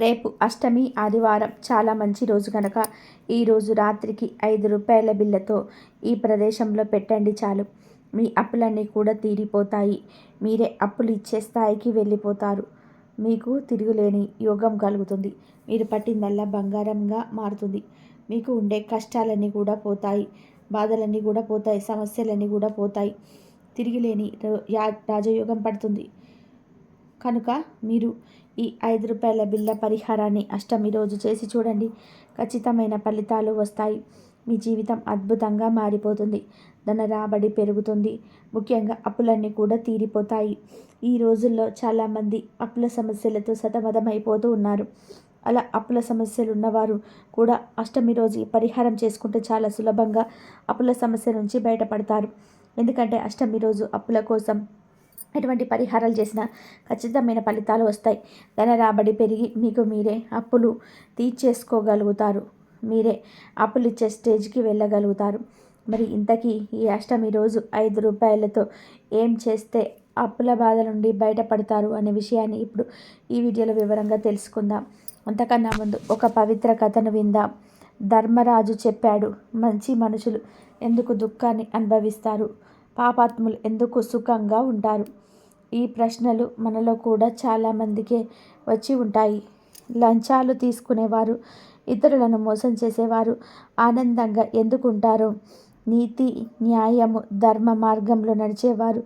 రేపు అష్టమి ఆదివారం. చాలా మంచి రోజు కనుక ఈరోజు రాత్రికి ఐదు రూపాయల బిల్లతో ఈ ప్రదేశంలో పెట్టండి చాలు. మీ అప్పులన్నీ కూడా తీరిపోతాయి. మీరే అప్పులు ఇచ్చే స్థాయికి వెళ్ళిపోతారు. మీకు తిరుగులేని యోగం కలుగుతుంది. మీరు పట్టిందల్లా బంగారంగా మారుతుంది. మీకు ఉండే కష్టాలన్నీ కూడా పోతాయి. బాధలన్నీ కూడా పోతాయి. సమస్యలన్నీ కూడా పోతాయి. తిరిగిలేని రాజయోగం పడుతుంది. కనుక మీరు ఈ ఐదు రూపాయల బిల్ల పరిహారాన్ని అష్టమి రోజు చేసి చూడండి. ఖచ్చితమైన ఫలితాలు వస్తాయి. మీ జీవితం అద్భుతంగా మారిపోతుంది. ధన రాబడి పెరుగుతుంది. ముఖ్యంగా అప్పులన్నీ కూడా తీరిపోతాయి. ఈ రోజుల్లో చాలామంది అప్పుల సమస్యలతో సతమతమైపోతూ ఉన్నారు. అలా అప్పుల సమస్యలు ఉన్నవారు కూడా అష్టమి రోజు పరిహారం చేసుకుంటే చాలా సులభంగా అప్పుల సమస్య నుంచి బయటపడతారు. ఎందుకంటే అష్టమి రోజు అప్పుల కోసం ఎటువంటి పరిహారాలు చేసినా ఖచ్చితమైన ఫలితాలు వస్తాయి. ధన రాబడి పెరిగి మీకు మీరే అప్పులు తీర్చేసుకోగలుగుతారు. మీరే అప్పులు ఇచ్చే స్టేజ్కి వెళ్ళగలుగుతారు. మరి ఇంతకీ ఈ అష్టమి రోజు ఐదు రూపాయలతో ఏం చేస్తే అప్పుల బాధ నుండి బయటపడతారు అనే విషయాన్ని ఇప్పుడు ఈ వీడియోలో వివరంగా తెలుసుకుందాం. అంతకన్నా ముందు ఒక పవిత్ర కథను విందాం. ధర్మరాజు చెప్పాడు మంచి మనుషులు ఎందుకు దుఃఖాన్ని అనుభవిస్తారు? పాపాత్ములు ఎందుకు సుఖంగా ఉంటారు? ఈ ప్రశ్నలు మనలో కూడా చాలామందికే వచ్చి ఉంటాయి. లంచాలు తీసుకునేవారు ఇతరులను మోసం చేసేవారు ఆనందంగా ఎందుకుంటారు నీతి న్యాయము ధర్మ మార్గంలో నడిచేవారు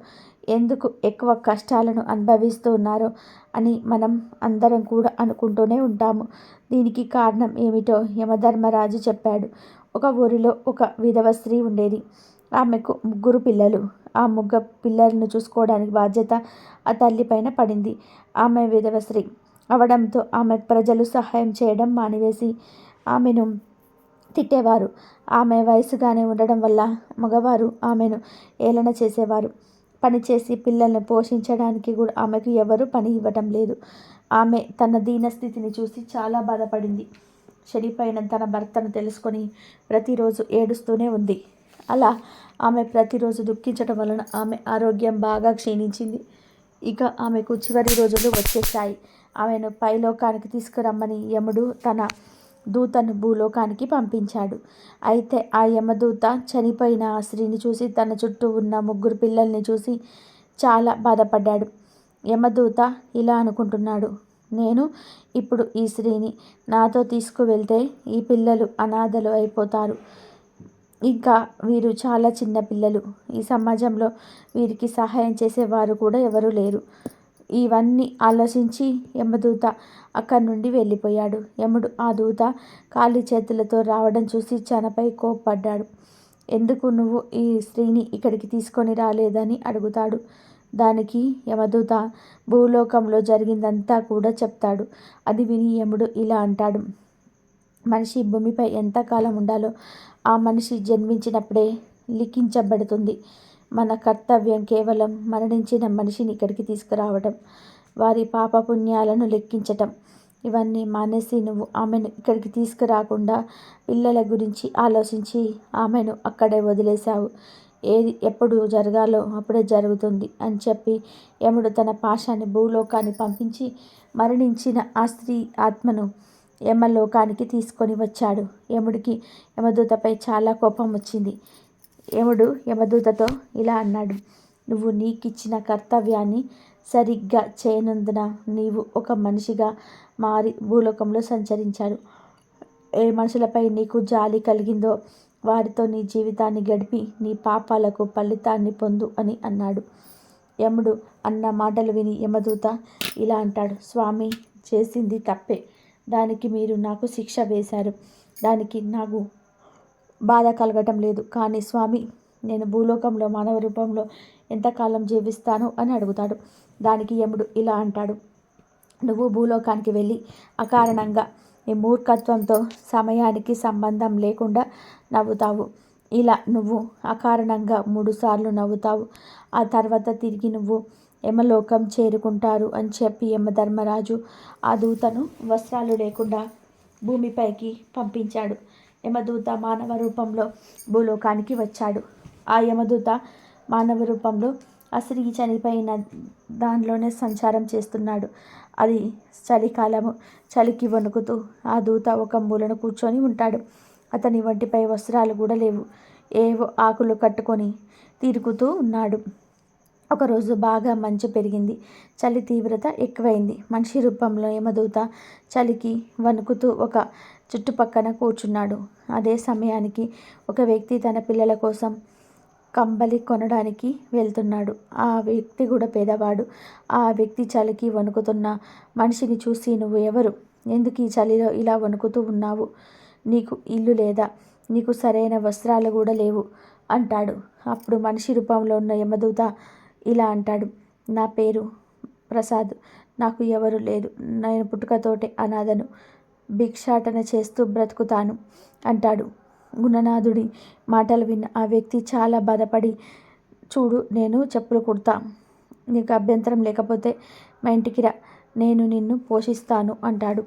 ఎందుకు ఎక్కువ కష్టాలను అనుభవిస్తూ ఉన్నారో అని మనం అందరం కూడా అనుకుంటూనే ఉంటాము. దీనికి కారణం ఏమిటో యమధర్మరాజు చెప్పాడు. ఒక ఊరిలో ఒక విధవ స్త్రీ ఉండేది. ఆమెకు ముగ్గురు పిల్లలు. ఆ ముగ్గ పిల్లలను చూసుకోవడానికి బాధ్యత ఆ తల్లిపైన పడింది. ఆమె విధవ స్త్రీ అవడంతో ఆమె ప్రజలు సహాయం చేయడం మానివేసి ఆమెను తిట్టేవారు. ఆమె వయసుగానే ఉండడం వల్ల మగవారు ఆమెను ఏలన చేసేవారు. పనిచేసి పిల్లల్ని పోషించడానికి కూడా ఆమెకు ఎవరు పని ఇవ్వటం లేదు. ఆమె తన దీనస్థితిని చూసి చాలా బాధపడింది. చెడిపోయిన తన భర్తను తెలుసుకొని ప్రతిరోజు ఏడుస్తూనే ఉంది. అలా ఆమె ప్రతిరోజు దుఃఖించడం వలన ఆమె ఆరోగ్యం బాగా క్షీణించింది. ఇక ఆమెకు చివరి రోజులు వచ్చేసాయి ఆమెను పైలోకానికి తీసుకురమ్మని యముడు తన దూతను భూలోకానికి పంపించాడు. అయితే ఆ యమదూత చనిపోయిన ఆ స్త్రీని చూసి తన చుట్టూ ఉన్న ముగ్గురు పిల్లల్ని చూసి చాలా బాధపడ్డాడు. యమదూత ఇలా అనుకుంటున్నాడు నేను ఇప్పుడు ఈ స్త్రీని నాతో తీసుకువెళ్తే ఈ పిల్లలు అనాథలు అయిపోతారు. ఇంకా వీరు చాలా చిన్నపిల్లలు ఈ సమాజంలో వీరికి సహాయం చేసేవారు కూడా ఎవరు లేరు. ఇవన్నీ ఆలోచించి యమదూత అక్కడి నుండి వెళ్ళిపోయాడు. యముడు ఆ దూత ఖాళీ చేతులతో రావడం చూసి చనపై కోప్పడ్డాడు. ఎందుకు నువ్వు ఈ స్త్రీని ఇక్కడికి తీసుకొని రాలేదని అడుగుతాడు? దానికి యమదూత భూలోకంలో జరిగిందంతా కూడా చెప్తాడు. అది విని యముడు ఇలా అంటాడు. మనిషి భూమిపై ఎంతకాలం ఉండాలో ఆ మనిషి జన్మించినప్పుడే లిఖించబడుతుంది. మన కర్తవ్యం కేవలం మరణించిన మనిషిని ఇక్కడికి తీసుకురావడం వారి పాపపుణ్యాలను లెక్కించటం. ఇవన్నీ మానేసి నువ్వు ఆమెను ఇక్కడికి తీసుకురాకుండా పిల్లల గురించి ఆలోచించి ఆమెను అక్కడే వదిలేశావు. ఏది ఎప్పుడు జరగాలో అప్పుడే జరుగుతుంది అని చెప్పి యముడు తన పాశాన్ని భూలోకాన్ని పంపించి మరణించిన ఆ స్త్రీ ఆత్మను యమలోకానికి తీసుకొని వచ్చాడు. యముడికి యమదూతపై చాలా కోపం వచ్చింది. యముడు యమదూతతో ఇలా అన్నాడు నువ్వు నీకిచ్చిన కర్తవ్యాన్ని సరిగ్గా చేయనందున నీవు ఒక మనిషిగా మారి భూలోకంలో సంచరించాడు ఏ మనుషులపై నీకు జాలి కలిగిందో వారితో నీ జీవితాన్ని గడిపి నీ పాపాలకు ఫలితాన్ని పొందు అని అన్నాడు. యముడు అన్న మాటలు విని యమదూత ఇలా అంటాడు స్వామి చేసింది తప్పే. దానికి మీరు నాకు శిక్ష వేశారు. దానికి నాకు బాధ కలగటం లేదు. కానీ స్వామి నేను భూలోకంలో మానవ రూపంలో ఎంతకాలం జీవిస్తాను అని అడుగుతాడు. దానికి యముడు ఇలా అంటాడు. నువ్వు భూలోకానికి వెళ్ళి అకారణంగా నీ మూర్ఖత్వంతో సమయానికి సంబంధం లేకుండా నవ్వుతావు. ఇలా నువ్వు అకారణంగా మూడుసార్లు నవ్వుతావు. ఆ తర్వాత తిరిగి నువ్వు యమలోకం చేరుకుంటారు అని చెప్పి యమధర్మరాజు ఆ దూతను వస్త్రాలు లేకుండా భూమిపైకి పంపించాడు. యమదూత మానవ రూపంలో భూలోకానికి వచ్చాడు. ఆ యమదూత మానవ రూపంలో అసలు చనిపోయిన దానిలోనే సంచారం చేస్తున్నాడు. అది చలికాలము చలికి వణుకుతూ ఆ దూత ఒక మూలను కూర్చొని ఉంటాడు. అతని వంటిపై వస్త్రాలు కూడా లేవు. ఏవో ఆకులు కట్టుకొని తిరుగుతూ ఉన్నాడు. ఒకరోజు బాగా మంచు పెరిగింది. చలి తీవ్రత ఎక్కువైంది. మనిషి రూపంలో యమదూత చలికి వణుకుతూ ఒక చుట్టుపక్కన కూర్చున్నాడు. అదే సమయానికి ఒక వ్యక్తి తన పిల్లల కోసం కంబలి కొనడానికి వెళ్తున్నాడు. ఆ వ్యక్తి కూడా పేదవాడు. ఆ వ్యక్తి చలికి వణుకుతున్న మనిషిని చూసి నువ్వు ఎవరు? ఎందుకు ఈ చలిలో ఇలా వణుకుతూ ఉన్నావు? నీకు ఇల్లు లేదా? నీకు సరైన వస్త్రాలు కూడా లేవు అంటాడు. అప్పుడు మనిషి రూపంలో ఉన్న యమదూత ఇలా అంటాడు. నా పేరు ప్రసాద్. నాకు ఎవరు లేరు. నేను పుట్టుకతోటే అనాథను. భిక్షాటన చేస్తూ బ్రతుకుతాను అంటాడు. గుణనాథుడి మాటలు విన్న ఆ వ్యక్తి చాలా బాధపడి చూడు నేను చెప్పులు కుడతా. నీకు అభ్యంతరం లేకపోతే మా ఇంటికి రా. నేను నిన్ను పోషిస్తాను అంటాడు.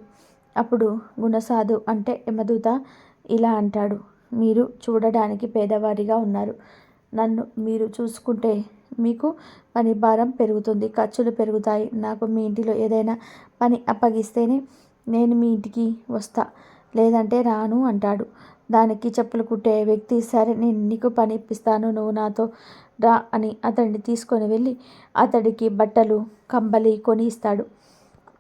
అప్పుడు గుణసాధు అంటే యమదూత ఇలా అంటాడు. మీరు చూడడానికి పేదవారిగా ఉన్నారు. నన్ను మీరు చూసుకుంటే మీకు పని భారం పెరుగుతుంది ఖర్చులు పెరుగుతాయి. నాకు మీ ఇంటిలో ఏదైనా పని అప్పగిస్తేనే నేను మీ ఇంటికి వస్తా. లేదంటే రాను అంటాడు. దానికి చెప్పులు కుట్టే వ్యక్తి సరే నేను నీకు పని ఇప్పిస్తాను నువ్వు నాతో రా అని అతడిని తీసుకొని వెళ్ళి అతడికి బట్టలు కంబలి కొని ఇస్తాడు.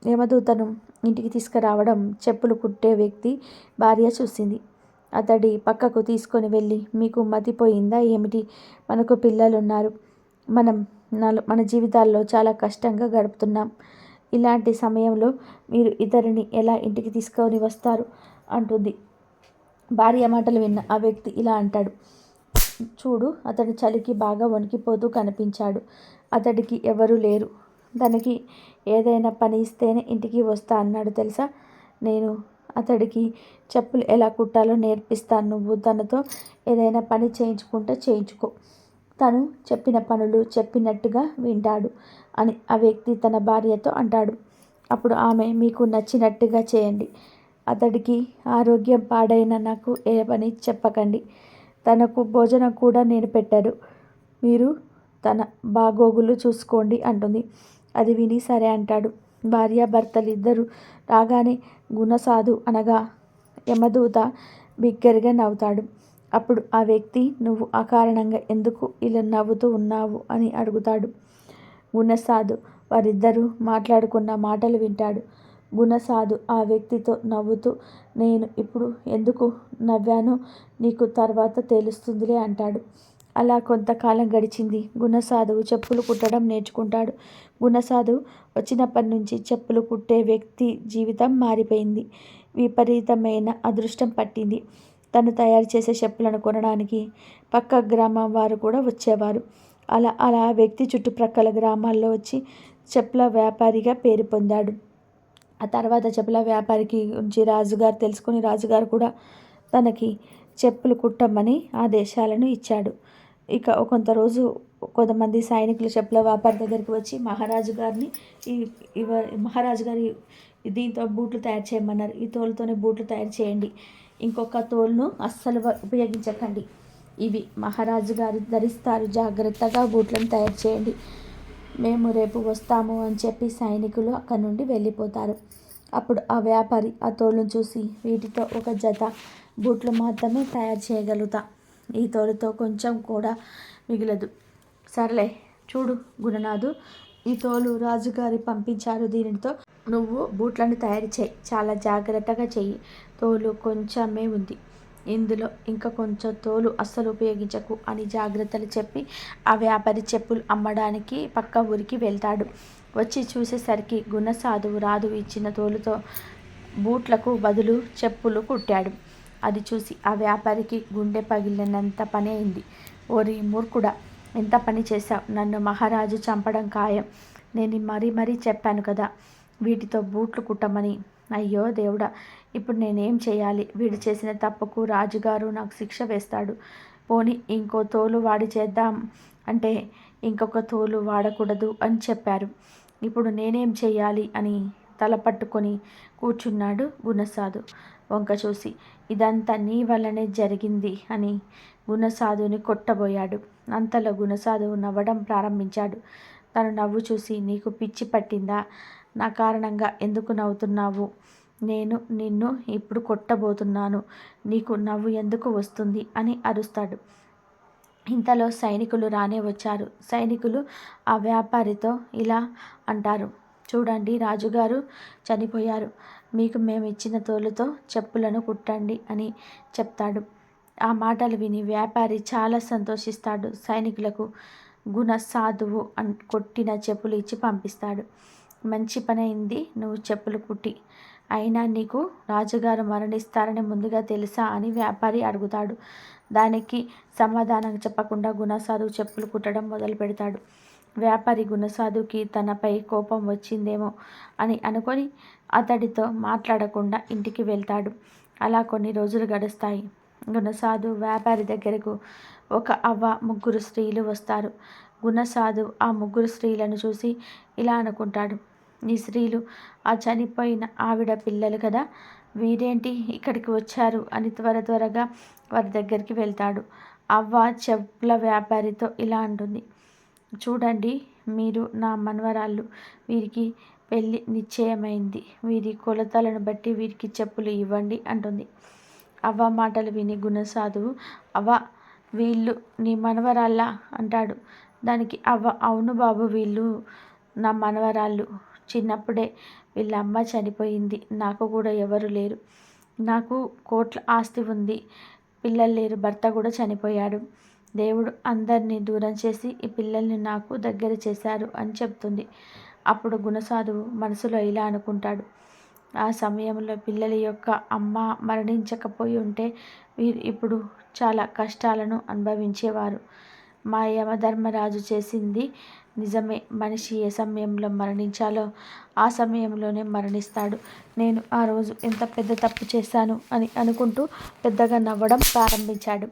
యమదూతను ఇంటికి తీసుకురావడం చెప్పులు కుట్టే వ్యక్తి భార్య చూసింది. అతడి పక్కకు తీసుకొని వెళ్ళి మీకు మతిపోయిందా? ఏమిటి? మనకు పిల్లలు ఉన్నారు మనం మన జీవితాల్లో చాలా కష్టంగా గడుపుతున్నాం. ఇలాంటి సమయంలో మీరు ఇతరుని ఎలా ఇంటికి తీసుకొని వస్తారు? అంటుంది. భార్య మాటలు విన్న ఆ వ్యక్తి ఇలా అంటాడు. చూడు అతడు చలికి బాగా వణికిపోతూ కనిపించాడు. అతడికి ఎవరు లేరు. తనకి ఏదైనా పని ఇస్తేనే ఇంటికి వస్తా అన్నాడు తెలుసా? నేను అతడికి చెప్పులు ఎలా కుట్టాలో నేర్పిస్తాను. నువ్వు తనతో ఏదైనా పని చేయించుకుంటే చేయించుకో. తను చెప్పిన పనులు చెప్పినట్టుగా వింటాడు అని ఆ వ్యక్తి తన భార్యతో అంటాడు. అప్పుడు ఆమె మీకు నచ్చినట్టుగా చేయండి. అతడికి ఆరోగ్యం పాడైన నాకు ఏ పని చెప్పకండి. తనకు భోజనం కూడా నేను పెట్టారు మీరు తన బాగోగులు చూసుకోండి అంటుంది. అది విని సరే అంటాడు. భార్యాభర్తలు ఇద్దరు రాగానే గుణసాధు అనగా యమదూత బిగ్గరగా నవ్వుతాడు. అప్పుడు ఆ వ్యక్తి నువ్వు అకారణంగా ఎందుకు ఇలా నవ్వుతూ ఉన్నావు? అని అడుగుతాడు. గుణసాధు వారిద్దరూ మాట్లాడుకున్న మాటలు వింటాడు. గుణసాధు ఆ వ్యక్తితో నవ్వుతూ నేను ఇప్పుడు ఎందుకు నవ్వానో నీకు తర్వాత తెలుస్తుందిలే అంటాడు. అలా కొంతకాలం గడిచింది. గుణసాధువు చెప్పులు కుట్టడం నేర్చుకుంటాడు. గుణసాధు వచ్చినప్పటి నుంచి చెప్పులు కుట్టే వ్యక్తి జీవితం మారిపోయింది. విపరీతమైన అదృష్టం పట్టింది. తను తయారు చేసే చెప్పులను కొనడానికి పక్క గ్రామం వారు కూడా వచ్చేవారు. అలా అలా వ్యక్తి చుట్టుప్రక్కల గ్రామాల్లో వచ్చి చెప్పుల వ్యాపారిగా పేరు పొందాడు. ఆ తర్వాత చెప్పుల వ్యాపారికి గురించి రాజుగారు తెలుసుకుని రాజుగారు కూడా తనకి చెప్పులు కుట్టమని ఆదేశాలను ఇచ్చాడు. ఇక కొంత రోజు కొంతమంది సైనికులు చెప్పుల వ్యాపారి దగ్గరికి వచ్చి మహారాజు గారిని ఈ ఇవ మహారాజు గారి దీంతో బూట్లు తయారు చేయమన్నారు. ఈ తోలుతోనే బూట్లు తయారు చేయండి. ఇంకొక తోలును అస్సలు ఉపయోగించకండి. ఇవి మహారాజు గారు ధరిస్తారు. జాగ్రత్తగా బూట్లను తయారు చేయండి. మేము రేపు వస్తాము అని చెప్పి సైనికులు అక్కడి నుండి వెళ్ళిపోతారు. అప్పుడు ఆ వ్యాపారి ఆ తోలును చూసి వీటితో ఒక జత బూట్లు మాత్రమే తయారు చేయగలుగుతా. ఈ తోలుతో కొంచెం కూడా మిగలదు. సర్లే చూడు గుణనాథు ఈ తోలు రాజుగారి పంపించారు. దీనితో నువ్వు బూట్లను తయారు చేయి. చాలా జాగ్రత్తగా చెయ్యి. తోలు కొంచెమే ఉంది. ఇందులో ఇంకా కొంచెం తోలు అస్సలు ఉపయోగించకు అని జాగ్రత్తలు చెప్పి ఆ వ్యాపారి చెప్పులు అమ్మడానికి పక్క ఊరికి వెళ్తాడు. వచ్చి చూసేసరికి గుణసాధువు రాదు ఇచ్చిన తోలుతో బూట్లకు బదులు చెప్పులు కుట్టాడు. అది చూసి ఆ వ్యాపారికి గుండె పగిలినంత పని అయింది. ఓరి మూర్ఖుడా ఎంత పని చేశావు? నన్ను మహారాజు చంపడం ఖాయం. నేను మరీ మరీ చెప్పాను కదా. వీటితో బూట్లు కుట్టమని. అయ్యో దేవుడా ఇప్పుడు నేనేం చేయాలి? వీడు చేసిన తప్పుకు రాజుగారు నాకు శిక్ష వేస్తాడు. పోని ఇంకో తోలు వాడి చేద్దాం అంటే ఇంకొక తోలు వాడకూడదు అని చెప్పారు. ఇప్పుడు నేనేం చేయాలి అని తల పట్టుకొని కూర్చున్నాడు గుణసాధు. వంక చూసి ఇదంతా నీ వల్లనే జరిగింది అని గుణసాధుని కొట్టబోయాడు. అంతలో గుణసాధువు నవ్వడం ప్రారంభించాడు. తను నవ్వు చూసి నీకు పిచ్చి పట్టిందా? నా కారణంగా ఎందుకు నవ్వుతున్నావు? నేను నిన్ను ఇప్పుడు కొట్టబోతున్నాను. నీకు నవ్వు ఎందుకు వస్తుంది? అని అరుస్తాడు. ఇంతలో సైనికులు రానే వచ్చారు. సైనికులు ఆ వ్యాపారితో ఇలా అంటారు. చూడండి రాజుగారు చనిపోయారు. మీకు మేము ఇచ్చిన తోలుతో చెప్పులను కుట్టండి అని చెప్తాడు. ఆ మాటలు విని వ్యాపారి చాలా సంతోషిస్తాడు. సైనికులకు గుణ సాధువు అన్ కొట్టిన చెప్పులు ఇచ్చి పంపిస్తాడు. మంచి పని అయింది నువ్వు చెప్పులు కుట్టి. అయినా నీకు రాజుగారు మరణిస్తారని ముందుగా తెలుసా అని వ్యాపారి అడుగుతాడు. దానికి సమాధానం చెప్పకుండా గుణసాధువు చెప్పులు కుట్టడం మొదలు పెడతాడు. వ్యాపారి గుణసాధుకి తనపై కోపం వచ్చిందేమో అని అనుకొని అతడితో మాట్లాడకుండా ఇంటికి వెళ్తాడు. అలా కొన్ని రోజులు గడుస్తాయి. గుణసాధు వ్యాపారి దగ్గరకు ఒక అవ్వ ముగ్గురు స్త్రీలు వస్తారు. గుణసాధు ఆ ముగ్గురు స్త్రీలను చూసి ఇలా అనుకుంటాడు. ఈ స్త్రీలు ఆ చనిపోయిన ఆవిడ పిల్లలు కదా వీరేంటి ఇక్కడికి వచ్చారు? అని త్వర త్వరగా వారి దగ్గరికి వెళ్తాడు. అవ్వ చెప్పుల వ్యాపారితో ఇలా అంటుంది. చూడండి మీరు నా మనవరాళ్ళు. వీరికి పెళ్ళి నిశ్చయమైంది. వీరి కొలతలను బట్టి వీరికి చెప్పులు ఇవ్వండి అంటుంది. అవ్వ మాటలు విని గుణసాధువు అవ్వ వీళ్ళు నీ మనవరాళ్ళ అంటాడు. దానికి అవ్వ అవును బాబు వీళ్ళు నా మనవరాళ్ళు. చిన్నప్పుడే వీళ్ళ అమ్మ చనిపోయింది. నాకు కూడా ఎవరు లేరు. నాకు కోట్ల ఆస్తి ఉంది. పిల్లలు లేరు. భర్త కూడా చనిపోయాడు. దేవుడు అందరినీ దూరం చేసి ఈ పిల్లల్ని నాకు దగ్గర చేశారు అని చెప్తుంది. అప్పుడు గుణసాధువు మనసులో ఇలా అనుకుంటాడు. ఆ సమయంలో పిల్లల యొక్క అమ్మ మరణించకపోయి ఉంటే వీరు ఇప్పుడు చాలా కష్టాలను అనుభవించేవారు. మా యమధర్మరాజు చేసింది నిజమే. మనిషి ఏ సమయంలో మరణించాలో ఆ సమయంలోనే మరణిస్తాడు. నేను ఆ రోజు ఎంత పెద్ద తప్పు చేశాను అని అనుకుంటూ పెద్దగా నవ్వడం ప్రారంభించాడు.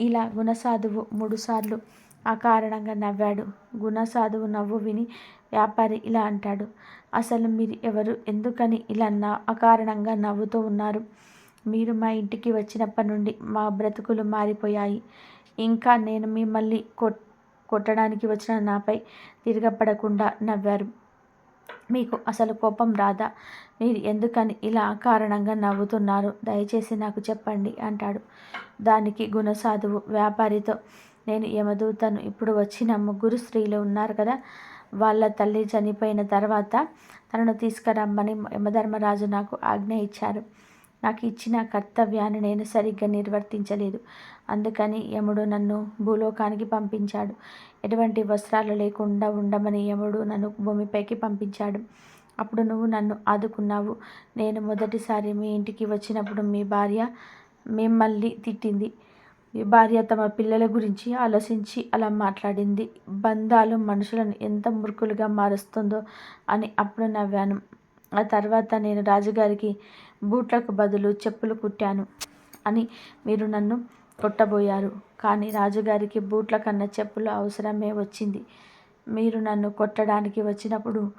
ఇలా గుణసాధువు మూడుసార్లు ఆ కారణంగా నవ్వాడు. గుణసాధువు నవ్వు విని వ్యాపారి ఇలా అంటాడు. అసలు మీరు ఎవరు? ఎందుకని ఇలా నా అకారణంగా నవ్వుతూ ఉన్నారు? మీరు మా ఇంటికి వచ్చినప్పటి నుండి మా బ్రతుకులు మారిపోయాయి. ఇంకా నేను మిమ్మల్ని కొట్ కొట్టడానికి వచ్చిన నాపై తిరగపడకుండా నవ్వారు. మీకు అసలు కోపం రాదా? మీరు ఎందుకని ఇలా కారణంగా నవ్వుతున్నారు? దయచేసి నాకు చెప్పండి అంటాడు. దానికి గుణసాధువు వ్యాపారితో నేను యమదూతను ఇప్పుడు వచ్చిన ముగ్గురు స్త్రీలు ఉన్నారు కదా? వాళ్ళ తల్లి చనిపోయిన తర్వాత తనను తీసుకురమ్మని యమధర్మరాజు నాకు ఆజ్ఞ ఇచ్చారు. నాకు ఇచ్చిన కర్తవ్యాన్ని నేను సరిగ్గా నిర్వర్తించలేదు. అందుకని యముడు నన్ను భూలోకానికి పంపించాడు. ఎటువంటి వస్త్రాలు లేకుండా ఉండమని యముడు నన్ను భూమిపైకి పంపించాడు. అప్పుడు నువ్వు నన్ను ఆదుకున్నావు. నేను మొదటిసారి మీ ఇంటికి వచ్చినప్పుడు మీ భార్య మిమ్మల్ని తిట్టింది. మీ భార్య తమ పిల్లల గురించి ఆలోచించి అలా మాట్లాడింది. బంధాలు మనుషులను ఎంత మురుకులుగా మారుస్తుందో అని అప్పుడు నవ్వాను. ఆ తర్వాత నేను రాజుగారికి బూట్లకు బదులు చెప్పులు కుట్టాను అని మీరు నన్ను కొట్టబోయారు. కానీ రాజుగారికి బూట్ల కన్నా చెప్పులు అవసరమే వచ్చింది. మీరు నన్ను కొట్టడానికి వచ్చినప్పుడు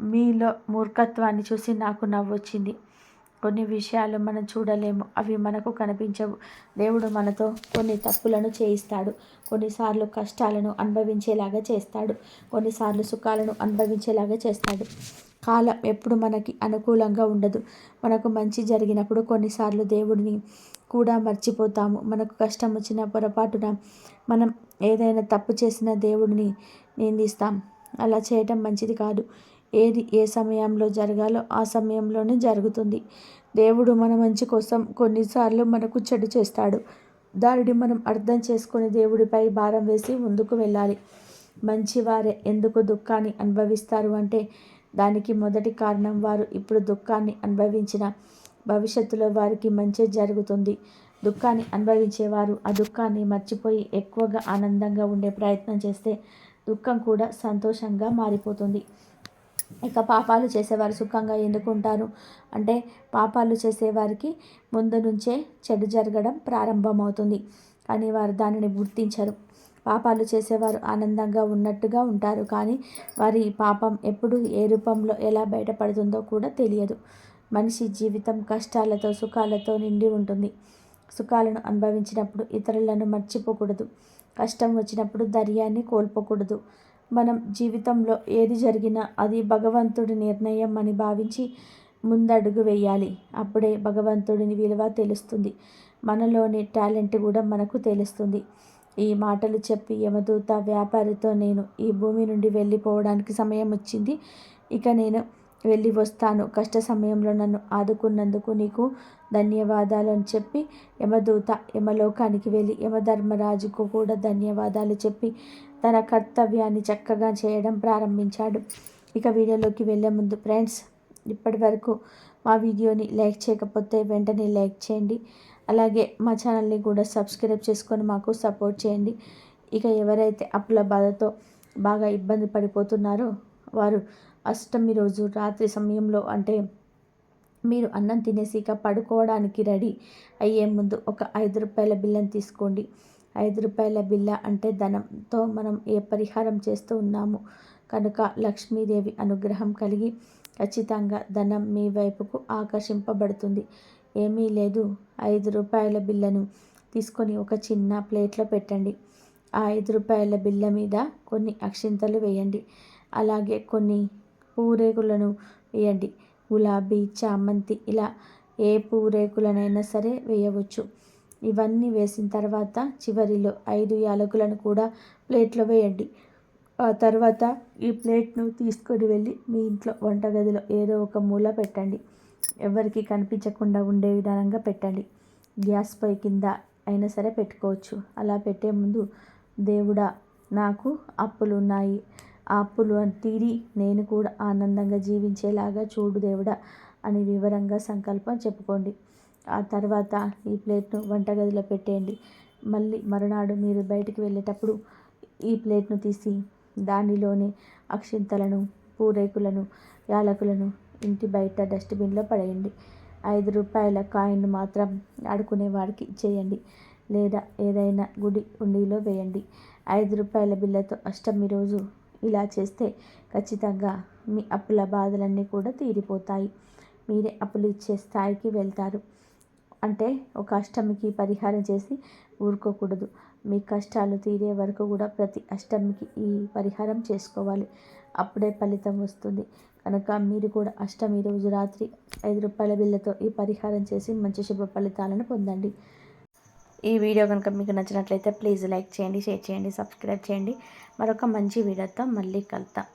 మీలో మూర్ఖత్వాన్ని చూసి నాకు నవ్వొచ్చింది. కొన్ని విషయాలు మనం చూడలేము. అవి మనకు కనిపించవు. దేవుడు మనతో కొన్ని తప్పులను చేయిస్తాడు. కొన్నిసార్లు కష్టాలను అనుభవించేలాగా చేస్తాడు. కొన్నిసార్లు సుఖాలను అనుభవించేలాగా చేస్తాడు. కాలం ఎప్పుడు మనకి అనుకూలంగా ఉండదు. మనకు మంచి జరిగినప్పుడు కొన్నిసార్లు దేవుడిని కూడా మర్చిపోతాము. మనకు కష్టం వచ్చిన పొరపాటున మనం ఏదైనా తప్పు చేసిన దేవుడిని నిందిస్తాం. అలా చేయటం మంచిది కాదు. ఏది ఏ సమయంలో జరగాలో ఆ సమయంలోనే జరుగుతుంది. దేవుడు మన మంచి కోసం కొన్నిసార్లు మనకు చెడు చేస్తాడు. దానిని మనం అర్థం చేసుకొని దేవుడిపై భారం వేసి ముందుకు వెళ్ళాలి. మంచివారే ఎందుకు దుఃఖాన్ని అనుభవిస్తారు అంటే దానికి మొదటి కారణం వారు ఇప్పుడు దుఃఖాన్ని అనుభవించిన భవిష్యత్తులో వారికి మంచి జరుగుతుంది. దుఃఖాన్ని అనుభవించేవారు ఆ దుఃఖాన్ని మర్చిపోయి ఎక్కువగా ఆనందంగా ఉండే ప్రయత్నం చేస్తే దుఃఖం కూడా సంతోషంగా మారిపోతుంది. ఇక పాపాలు చేసేవారు సుఖంగా ఎందుకు ఉంటారు? అంటే పాపాలు చేసేవారికి ముందు నుంచే చెడు జరగడం ప్రారంభమవుతుంది. కానీ వారు దానిని గుర్తించరు. పాపాలు చేసేవారు ఆనందంగా ఉన్నట్టుగా ఉంటారు. కానీ వారి పాపం ఎప్పుడు ఏ రూపంలో ఎలా బయటపడుతుందో కూడా తెలియదు. మనిషి జీవితం కష్టాలతో సుఖాలతో నిండి ఉంటుంది. సుఖాలను అనుభవించినప్పుడు ఇతరులను మర్చిపోకూడదు. కష్టం వచ్చినప్పుడు ధైర్యాన్ని కోల్పోకూడదు. మనం జీవితంలో ఏది జరిగినా అది భగవంతుడి నిర్ణయం అని భావించి ముందడుగు వేయాలి. అప్పుడే భగవంతుడిని విలువ తెలుస్తుంది. మనలోని టాలెంట్ కూడా మనకు తెలుస్తుంది. ఈ మాటలు చెప్పి యమదూత వ్యాపారితో నేను ఈ భూమి నుండి వెళ్ళిపోవడానికి సమయం వచ్చింది. ఇక నేను వెళ్ళి వస్తాను. కష్ట సమయంలో నన్ను ఆదుకున్నందుకు నీకు ధన్యవాదాలు అని చెప్పి యమదూత యమలోకానికి వెళ్ళి యమధర్మరాజుకు కూడా ధన్యవాదాలు చెప్పి తన కర్తవ్యాన్ని చక్కగా చేయడం ప్రారంభించాడు. ఇక వీడియోలోకి వెళ్ళే ముందు ఫ్రెండ్స్ ఇప్పటి వరకు మా వీడియోని లైక్ చేయకపోతే వెంటనే లైక్ చేయండి. అలాగే మా ఛానల్ని కూడా సబ్స్క్రైబ్ చేసుకొని మాకు సపోర్ట్ చేయండి. ఇక ఎవరైతే అప్పుల బాధతో బాగా ఇబ్బంది పడిపోతున్నారో వారు అష్టమి రోజు రాత్రి సమయంలో అంటే మీరు అన్నం తినేసి ఇక పడుకోవడానికి రెడీ అయ్యే ముందు ఒక ఐదు రూపాయల బిల్లను తీసుకోండి. ఐదు రూపాయల బిల్ల అంటే ధనంతో మనం ఏ పరిహారం చేస్తూ ఉన్నాము? కనుక లక్ష్మీదేవి అనుగ్రహం కలిగి ఖచ్చితంగా ధనం మీ వైపుకు ఆకర్షింపబడుతుంది. ఏమీ లేదు. ఐదు రూపాయల బిల్లను తీసుకొని ఒక చిన్న ప్లేట్లో పెట్టండి. ఆ ఐదు రూపాయల బిల్ల మీద కొన్ని అక్షింతలు వేయండి. అలాగే కొన్ని పూరేకులను వేయండి. గులాబీ చామంతి ఇలా ఏ పూరేకులనైనా సరే వేయవచ్చు. ఇవన్నీ వేసిన తర్వాత చివరిలో ఐదు యాలకులను కూడా ప్లేట్లో వేయండి. ఆ తర్వాత ఈ ప్లేట్ను తీసుకొని వెళ్ళి మీ ఇంట్లో వంటగదిలో ఏదో ఒక మూల పెట్టండి. ఎవరికి కనిపించకుండా ఉండే విధానంగా పెట్టండి. గ్యాస్ పై కింద అయినా సరే పెట్టుకోవచ్చు. అలా పెట్టే ముందు దేవుడా నాకు అప్పులు ఉన్నాయి ఆ అప్పులు తీరి నేను కూడా ఆనందంగా జీవించేలాగా చూడు దేవుడా అని వివరంగా సంకల్పం చెప్పుకోండి. ఆ తర్వాత ఈ ప్లేట్ను వంటగదిలో పెట్టేయండి. మళ్ళీ మరునాడు మీరు బయటికి వెళ్ళేటప్పుడు ఈ ప్లేట్ను తీసి దానిలోనే అక్షింతలను పూరేకులను యాలకులను ఇంటి బయట డస్ట్బిన్లో పడేయండి. ఐదు రూపాయల కాయిన్ మాత్రం ఆడుకునే వాడికి ఇచ్చేయండి. లేదా ఏదైనా గుడి ఉండిలో వేయండి. ఐదు రూపాయల బిళ్ళతో అష్టమి రోజు ఇలా చేస్తే ఖచ్చితంగా మీ అప్పుల బాధలన్నీ కూడా తీరిపోతాయి. మీరే అప్పులు ఇచ్చే స్థాయికి వెళ్తారు. అంటే ఒక అష్టమికి పరిహారం చేసి ఊరుకోకూడదు. మీ కష్టాలు తీరే వరకు కూడా ప్రతి అష్టమికి ఈ పరిహారం చేసుకోవాలి. అప్పుడే ఫలితం వస్తుంది. కనుక మీరు కూడా అష్టమి రోజు రాత్రి ఐదు రూపాయల బిల్లతో ఈ పరిహారం చేసి మంచి శుభ ఫలితాలను పొందండి. ఈ వీడియో కనుక మీకు నచ్చినట్లయితే ప్లీజ్ లైక్ చేయండి షేర్ చేయండి సబ్స్క్రైబ్ చేయండి. మరొక మంచి వీడియోతో మళ్ళీ కలుద్దాం.